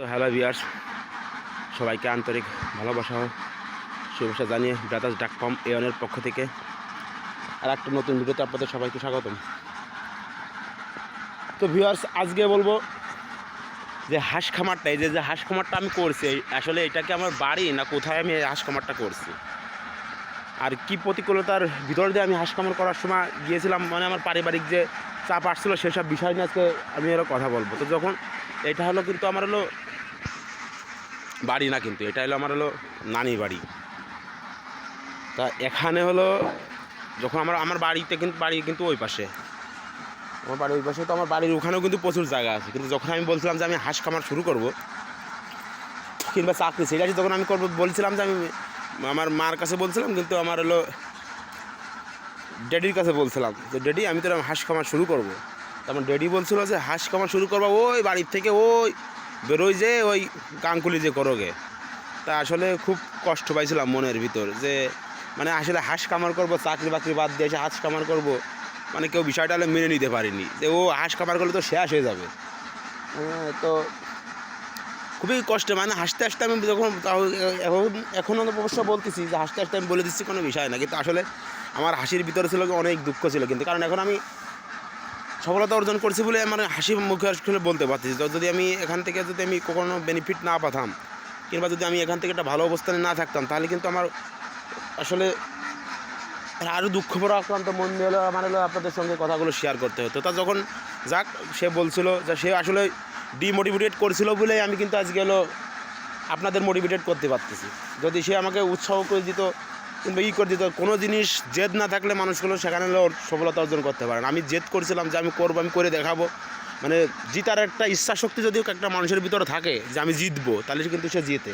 তো হ্যালো বিয়ার্স সবাইকে আন্তরিক ভালোবাসা শুভেচ্ছা জানিয়ে ব্রাদার্স ডাক পাম এওয়ানের পক্ষ থেকে আর একটা নতুন ভিডিওতে আপনাদের সবাইকে স্বাগতম। তো ভিউয়ার্স, আজকে বলব যে হাঁস খামারটা, এই যে হাঁস খামারটা আমি করছি আসলে এটা কি আমার বাড়ি না কোথায় আমি হাঁস খামারটা করছি? আর কি প্রতিকূলতার ভিতর দিয়ে আমি হাঁস খামার করার সময় গিয়েছিলাম মানে আমার পারিবারিক যে চাপ আসছিল সেসব বিষয় নিয়ে আজকে আমি আরও কথা বলব। তো যখন এটা হলো কিন্তু আমার হলো বাড়ি না কিন্তু, এটা হলো আমার হলো নানি বাড়ি। তা এখানে হলো যখন আমার আমার বাড়িতে কিন্তু, বাড়ি কিন্তু ওই পাশে। আমার বাড়ির ওই পাশে, তো আমার বাড়ির ওখানেও কিন্তু প্রচুর জায়গা আছে। কিন্তু যখন আমি বলছিলাম যে আমি হাঁস খামার শুরু করব, কিংবা চাকরি সেটা যখন আমি করব, বলছিলাম যে আমি আমার মার কাছে বলছিলাম, কিন্তু আমার হলো ড্যাডির কাছে বলছিলাম যে, ড্যাডি, আমি তো হাঁস খামার শুরু করব। তখন ড্যাডি বলছিল যে, হাঁস খামার শুরু করব, ওই বাড়ির থেকে ওই বেরোই যে ওই কাঙ্কুলি যে করোগে। তা আসলে খুব কষ্ট পাইছিলাম মনের ভিতর যে মানে আসলে হাঁস কামার করব চাকরি বাকরি বাদ দিয়ে এসে হাঁস কামার করব মানে কেউ বিষয়টা মেনে নিতে পারিনি। যে ও হাঁস কামার করলে তো শেষ হয়ে যাবে। হ্যাঁ, তো খুবই কষ্ট মানে হাসতে হাসতে আমি যখন এখন এখনও অবশ্য বলতেছি যে হাসতে হাসতে আমি বলে দিচ্ছি কোনো বিষয় না কিন্তু আসলে আমার হাসির ভিতরে ছিল অনেক দুঃখ ছিল কিন্তু কারণ এখন আমি সফলতা অর্জন করছি বলে আমার হাসি মুখে আসলে বলতে পারছি যদি আমি এখান থেকে যদি আমি কখনো বেনিফিট না পাতাম, কিংবা যদি আমি এখান থেকে একটা ভালো অবস্থানে না থাকতাম, তাহলে কিন্তু আমার আসলে আরও দুঃখ পর আক্রান্ত মন নিয়ে হলো আমার হলো আপনাদের সঙ্গে কথাগুলো শেয়ার করতে হতো। তা যখন যাক, সে বলছিল যে সে আসলে ডিমোটিভেটেড করছিল বলে আমি কিন্তু আজকে হলো আপনাদের মোটিভেটেড করতে পারতেছি। যদি সে আমাকে উৎসাহ করে দিত কিংবা ই করে দিত কোনো জিনিস জেদ না থাকলে মানুষগুলো সেখানে সফলতা অর্জন করতে পারে না। আমি জেদ করছিলাম যে আমি করব, আমি করে দেখাবো। মানে জিতার একটা ইচ্ছা শক্তি যদি একটা মানুষের ভিতরে থাকে যে আমি জিতবো, তাহলে সে কিন্তু সে জিতে।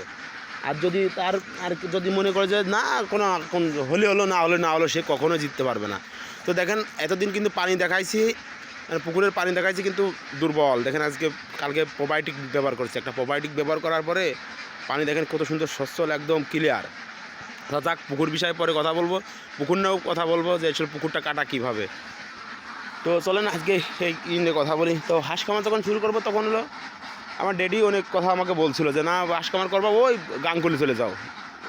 আর যদি তার, আর যদি মনে করে যে না, কোনো, কোন হলে হলো, না হলে, না হলো সে কখনো জিততে পারবে না। তো দেখেন, এতদিন কিন্তু পানি দেখাইছি মানে পুকুরের পানি দেখাইছি কিন্তু দুর্বল। দেখেন আজকে, কালকে প্রোবায়োটিক ব্যবহার করছে। একটা প্রোবায়োটিক ব্যবহার করার পরে পানি দেখেন কত সুন্দর, সচ্ছল, একদম ক্লিয়ার তা যাক, পুকুর বিষয়ে পরে কথা বলব। পুকুর নিয়েও কথা বলব যে আসলে পুকুরটা কাটা কীভাবে। তো চলেন, আজকে সেই নিয়ে কথা বলি। তো হাঁস খামার যখন শুরু করব, তখন হলো আমার ড্যাডি অনেক কথা আমাকে বলছিল যে, না, হাঁস খামার করব, ওই গাঙ্গুলি চলে যাও।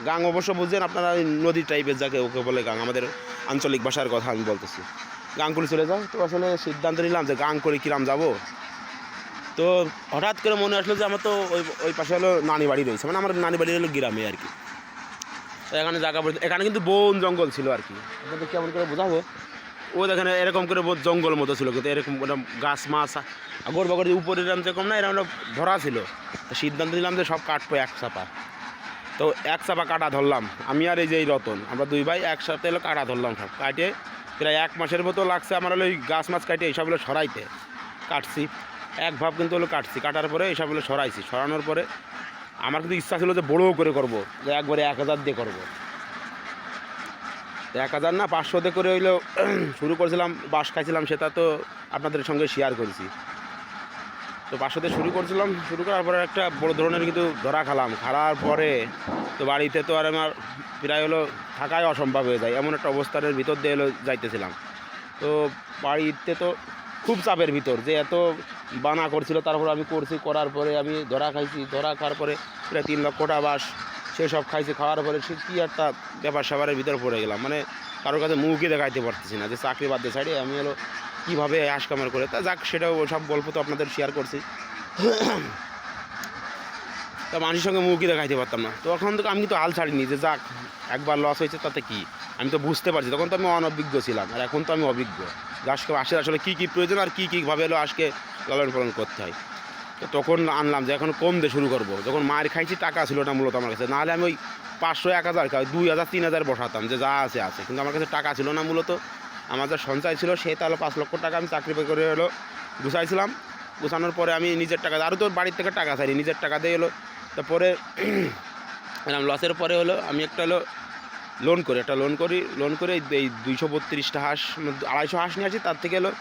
গাং অবশ্য বুঝছেন আপনারা নদী টাইপের যাকে ওকে বলে গাং, আমাদের আঞ্চলিক ভাষার কথা আমি বলতেছি। গাঙ্গুলি চলে যাও। তো আসলে সিদ্ধান্ত নিলাম যে গাং করে কিরাম যাব। তো হঠাৎ করে মনে আসলো যে, আমার তো ওই ওই পাশে হলো নানি বাড়ি রয়েছে। মানে আমার নানি বাড়ি হলো গ্রামে আর কি। তো এখানে জায়গা এখানে কিন্তু বন জঙ্গল ছিল আর কি। আপনাদের কেমন করে বোঝাবো? ও দেখেন এরকম করে জঙ্গল মতো ছিল, কিন্তু এরকম এরকম গাছ মাছ আগর বগর উপরে এরকম যেরকম না এরকম ভরা ছিল। তো সিদ্ধান্ত নিলাম যে সব কাটবো এক চাপা। তো এক চাপা কাটা ধরলাম। আমি আর এই যে এই রতন, আমরা দুই ভাই একসাথে এলো কাটা ধরলাম সব। কাটে প্রায় এক মাসের মতো লাগছে আমার হলো ওই গাছ মাছ কাটে, এইসব হলো সরাইতে। কাটছি। এক ভাব কিন্তু হলো কাটছি। কাটার পরে এইসব হলো সরাইছি। সরানোর পরে আমার কিন্তু ইচ্ছা ছিল যে বড়ো করে করব, যে একবারে এক হাজার দিয়ে করব। এক হাজার না পাঁচশোতে করে হইল শুরু করেছিলাম বাস খাইছিলাম, সেটা তো আপনাদের সঙ্গে শেয়ার করেছি। তো পাঁচশোতে শুরু করছিলাম, শুরু করার পরে একটা বড় ধরনের কিন্তু ধরা খালাম। খাওয়ার পরে তো বাড়িতে তো আর আমার প্রায় হলো থাকাই অসম্ভব হয়ে যায়, এমন একটা অবস্থানের ভিতর দিয়ে হলো যাইতেছিলাম। তো বাড়িতে তো খুব চাপের ভিতর যে এত বানা করছিল, তারপর আমি করছি, করার পরে আমি ধরা খাইছি, ধরা খাওয়ার পরে প্রায় তিন লক্ষ লক্ষটা বাস সেসব খাইছি, খাওয়ার পরে সে কী একটা ব্যাপার স্যাপারের ভিতর পড়ে গেলাম। মানে কারোর কাছে মুখই দেখাইতে পারতেছি না যে চাকরি বাদ দিয়ে সাইডে আমি হলো কীভাবে আশ কামার করে, তা যাক, সেটাও সব গল্প তো আপনাদের শেয়ার করছি। তা মানুষের সঙ্গে মুখই দেখাইতে পারতাম না। তো এখন তো আমি কিন্তু হাল ছাড়িনি যে যাক, একবার লস হয়েছে, তাতে কি? আমি তো বুঝতে পারছি, তখন তো আমি অনভিজ্ঞ ছিলাম, আর এখন তো আমি অভিজ্ঞ। আজকে আশের আসলে কী কী প্রয়োজন আর কী কীভাবে এলো আজকে লালন পালন করতে হয়। তো তখন আনলাম যে এখন কম দিয়ে শুরু করব। যখন মায়ের খাইছি টাকা ছিল না মূলত আমার কাছে। নাহলে আমি ওই পাঁচশো, এক হাজার দুই হাজার, তিন হাজার বসাতাম যে যা আছে আছে। কিন্তু আমার কাছে টাকা ছিল না মূলত। আমার যা সঞ্চয় ছিল সে তাহলে পাঁচ লক্ষ টাকা আমি চাকরি করে হলো গুছাইছিলাম। গুছানোর পরে আমি নিজের টাকা আরও তো বাড়ির থেকে টাকা চাইনি, নিজের টাকা দিয়ে হলো তারপরে লসের পরে হলো আমি একটা হলো লোন করে, একটা লোন করি লোন করে এই- দুইশো বত্রিশটা হাঁস মানে আড়াইশো হাঁস নিয়ে আসি, তার থেকে হলো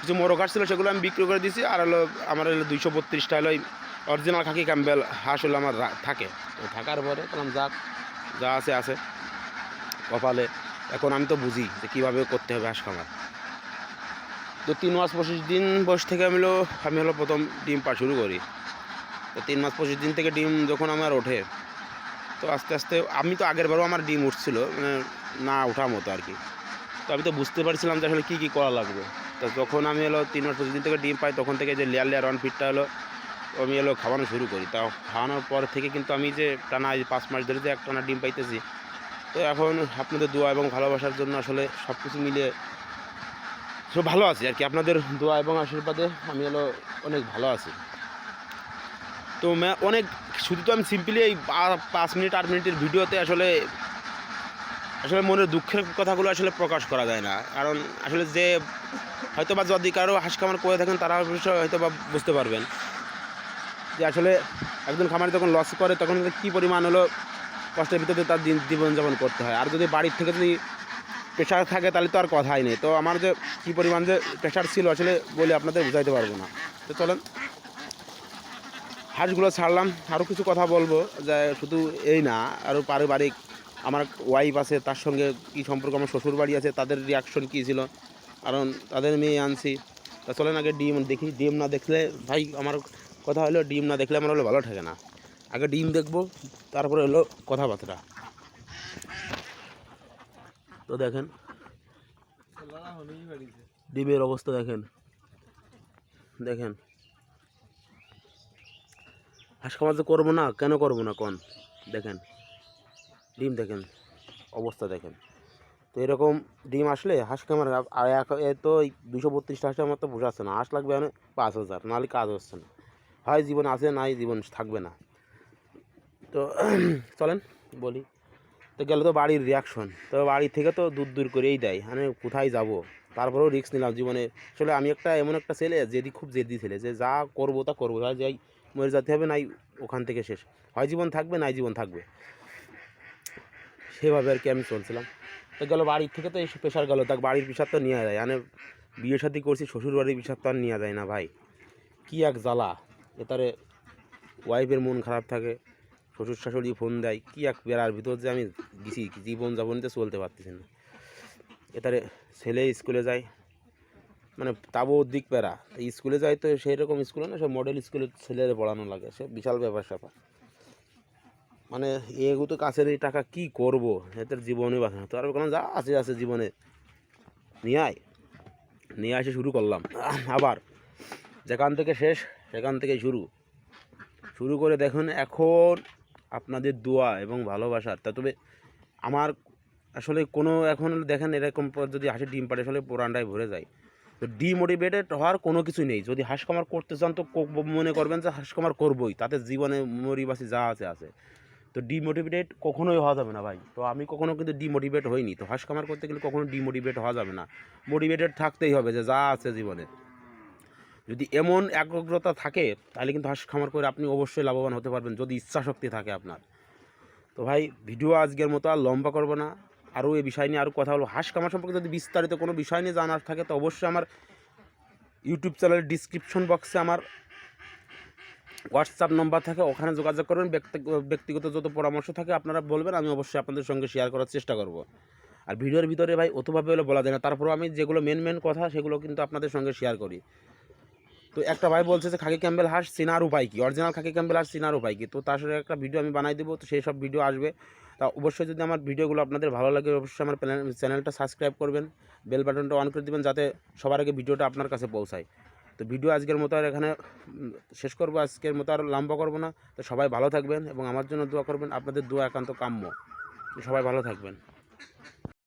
কিছু মোরগ হাঁস ছিল, সেগুলো আমি বিক্রি করে দিয়েছি, আর হলো আমার হলো দুইশো বত্রিশটা হলো অরিজিনাল খাকি ক্যাম্বেল হাঁস হলো আমার থাকে। তো থাকার পরে বললাম যাক যা আছে আছে। কপালে, এখন আমি তো বুঝি যে কীভাবে করতে হবে হাঁস খামার। তো তিন মাস পঁচিশ দিন বয়স থেকে আমি হলো আমি হলো প্রথম ডিম পা শুরু করি। তো তিন মাস পঁচিশ দিন থেকে ডিম যখন আমার ওঠে তো আস্তে আস্তে আমি তো আগের বারও আমার ডিম উঠছিল মানে না ওঠার মতো আর কি। তো আমি তো বুঝতে পারছিলাম যে আসলে কী কী করা লাগবে। তো যখন আমি এলো তিন মাস পঁচিশ দিন থেকে ডিম পাই, তখন থেকে যে লেয়ার লেয়ার ওয়ান ফিটটা হলো আমি এলো খাওয়ানো শুরু করি। তা খাওয়ানোর পর থেকে কিন্তু আমি যে টানা পাঁচ মাস ধরে যে এক টানা ডিম পাইতেছি, তো এখন আপনাদের দোয়া এবং ভালোবাসার জন্য আসলে সব কিছু মিলিয়ে সব ভালো আছি আর কি। আপনাদের দোয়া এবং আশীর্বাদে আমি হলো অনেক ভালো আছি। তো অনেক, শুধু তো আমি সিম্পলি এই পাঁচ মিনিট, আট মিনিটের ভিডিওতে আসলে আসলে মনের দুঃখের কথাগুলো আসলে প্রকাশ করা যায় না। কারণ আসলে যে হয়তো বা যদি কারও হাঁস খামার করে থাকেন, তারা অবশ্য হয়তো বা বুঝতে পারবেন। যে আসলে একজন খামারে যখন লস করে, তখন কী পরিমাণ হলো কষ্টের ভিতরে তার দিন, জীবনযাপন করতে হয়। আর যদি বাড়ির থেকে যদি প্রেশার থাকে, তাহলে তো আর কথাই নেই। তো আমার যে, কী পরিমাণ যে প্রেশার ছিল, আসলে বলে আপনাদের বুঝাইতে পারব না। তো চলেন। হাঁসগুলো ছাড়লাম। আরও কিছু কথা বলব যে শুধু এই না আরও পারিবারিক আমার ওয়াইফ আছে তার সঙ্গে কী সম্পর্ক আমার শ্বশুর বাড়ি আছে তাদের রিয়াকশন কী ছিল? কারণ তাদের মেয়ে আনছি। তা চলেন আগে ডিম দেখি ডিম না দেখলে ভাই আমার কথা হলো ডিম না দেখলে আমার হলো ভালো থাকে না। আগে ডিম দেখব তারপরে হলো কথাবার্তা। তো দেখেন ডিমের অবস্থা দেখেন। দেখেন হাঁস খামার করব না? কেন করব না? কোন? দেখেন। ডিম দেখেন। অবস্থা দেখেন। তো এরকম ডিম আসলে হাঁস খামার তো দুশো বত্রিশটা হাঁসের মতো পোষাচ্ছে না। হাঁস লাগবে মানে পাঁচ হাজার, নাহলে কাজ হচ্ছে না। হয় জীবন আছে, নাই জীবন থাকবে না। তো চলেন, বলি। তো গেল তো বাড়ির রিয়াকশন তো বাড়ি থেকে তো দূর দূর করেই দেয়। মানে কোথায় যাব? তারপরেও রিস্ক নিলাম জীবনে। আসলে আমি একটা এমন একটা ছেলে, জেদি, খুব জেদি ছেলে। যে যা করব তা করব। যাই মরে যেতে হবে, নাই ওখান থেকে শেষ। হয় জীবন থাকবে, নাই জীবন থাকবে। সেভাবে আর কি আমি চলছিলাম। তো গেল বাড়ির থেকে তো এই প্রেশার গেলো তাকে বাড়ির প্রেশার তো নেওয়া যায়। মানে বিয়ে শাদি করছি শ্বশুর বাড়ির প্রেশার তো আর নেওয়া যায় না ভাই। কী এক জ্বালা। এতারে ওয়াইফের মন খারাপ থাকে শ্বশুর শাশুড়ি ফোন দেয়, কী এক বেড়ার ভিতর যে আমি গেছি জীবন যাপনতে চলতে পারতেছি না। এতারে ছেলে স্কুলে যায় মানে তাবো দিক প্যারা স্কুলে যায় তো সেই রকম স্কুলে না, সব মডেল স্কুলে ছেলেদের পড়ানো লাগে। সে বিশাল ব্যাপার স্যাপার। মানে এগু তো কাছের এই টাকা কি করব? এদের জীবনে বাঁচানো তো আর কোনো যা আছে আছে জীবনে। নিয়ে আয়। নিয়ে আসে শুরু করলাম। আবার যেখান থেকে শেষ, সেখান থেকেই শুরু। শুরু করে দেখুন, এখন আপনাদের দোয়া এবং ভালোবাসার। তা তবে আমার আসলে কোনো এখন দেখেন এরকম যদি হাসি ডিম পাড়ে, আসলে পোড়ানটাই ভরে যায়। তো ডিমোটিভেটেড হওয়ার কোনো কিছু নেই। যদি হাঁস কামার করতে চান তো মনে করবেন যে হাঁস কামার করবোই। তাতে জীবনে মরিবাসী যা আছে আছে। তো ডিমোটিভেটেড কখনোই হওয়া যাবে না ভাই। তো আমি কখনো কিন্তু ডিমোটিভেট হইনি। তো হাঁস কামার করতে গেলে কখনো ডিমোটিভেট হওয়া যাবে না। মোটিভেটেড থাকতেই হবে যে যা আছে জীবনে। যদি এমন একাগ্রতা থাকে, তাহলে কিন্তু হাঁস খামার করে আপনি অবশ্যই লাভবান হতে পারবেন, যদি ইচ্ছা শক্তি থাকে আপনার। তো ভাই ভিডিও আজকের মতো আর লম্বা করব না। আরও এই বিষয় নিয়ে আরও কথা বলব। হাঁস খামার সম্পর্কে যদি বিস্তারিত কোনো বিষয় নিয়ে জানার থাকে, তো অবশ্যই আমার ইউটিউব চ্যানেলের ডিসক্রিপশন বক্সে আমার হোয়াটসঅ্যাপ নম্বর থাকে, ওখানে যোগাযোগ করবেন। ব্যক্তি- ব্যক্তিগত যত পরামর্শ থাকে, আপনারা বলবেন, আমি অবশ্যই আপনাদের সঙ্গে শেয়ার করার চেষ্টা করব। আর ভিডিওর ভিতরে ভাই অতভাবে হলে বলা যায় না, তারপরেও আমি যেগুলো মেন মেন কথা, সেগুলো কিন্তু আপনাদের সঙ্গে শেয়ার করি। তো একটা ভাই বলছে যে, খাকি ক্যাম্বেল হাঁস চেনার উপায় কি? অরিজিনাল খাকি ক্যাম্বেল হাঁস চেনার উপায় কি? তো তার সাথে একটা ভিডিও আমি বানাই দেবো, তো সেই সব ভিডিও আসবে। তা অবশ্যই যদি আমার ভিডিওগুলো আপনাদের ভালো লাগে, অবশ্যই আমার চ্যানেলটা সাবস্ক্রাইব করবেন, বেল বাটনটা অন করে দেবেন যাতে সবার আগে ভিডিওটা আপনার কাছে পৌঁছায়। তো ভিডিও আজকের মতো আর এখানে শেষ করব, আজকের মতো আর লম্বা করব না। তো সবাই ভালো থাকবেন এবং আমার জন্য দোয়া করবেন, আপনাদের দোয়া একান্ত কাম্য। সবাই ভালো থাকবেন।